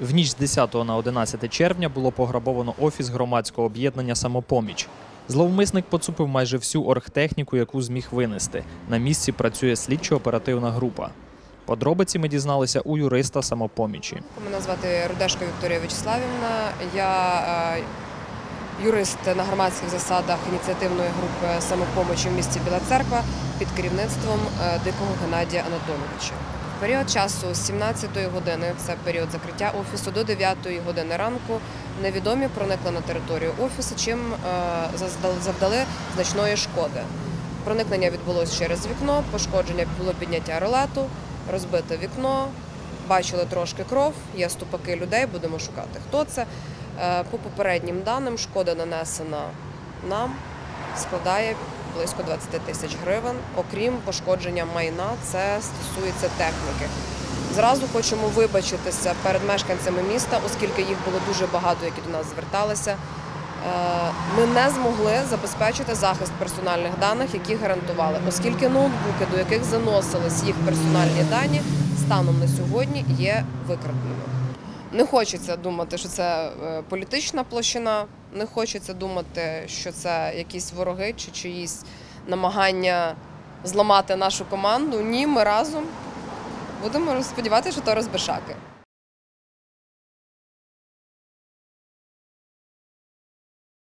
В ніч з 10 на 11 червня було пограбовано офіс громадського об'єднання Самопоміч. Зловмисник поцупив майже всю оргтехніку, яку зміг винести. На місці працює слідчо-оперативна група. Подробиці ми дізналися у юриста самопомічі. Мене звати Рудешко Вікторія Вячеславівна. Я е, юрист на громадських засадах ініціативної групи самопомочі в місті Біла Церква під керівництвом е, дикого Геннадія Анатолійовича. Період часу з 17-ї години, це період закриття офісу, до 9-ї години ранку невідомі проникли на територію офісу, чим е, завдали значної шкоди. Проникнення відбулося через вікно, пошкодження було підняття ролету, розбите вікно, бачили трошки кров, є ступаки людей, будемо шукати, хто це. Е, По попереднім даним, шкода нанесена нам складає близько 20 тисяч гривень. Окрім пошкодження майна, це стосується техніки. Зразу хочемо вибачитися перед мешканцями міста, оскільки їх було дуже багато, які до нас зверталися. Е, Ми не змогли забезпечити захист персональних даних, які гарантували, оскільки ноутбуки, до яких заносились їх персональні дані, станом на сьогодні є викраденими. Не хочеться думати, що це е, політична площина. Не хочеться думати, що це якісь вороги чи чиїсь намагання зламати нашу команду. Ні, ми разом будемо сподіватися, що то розбишаки.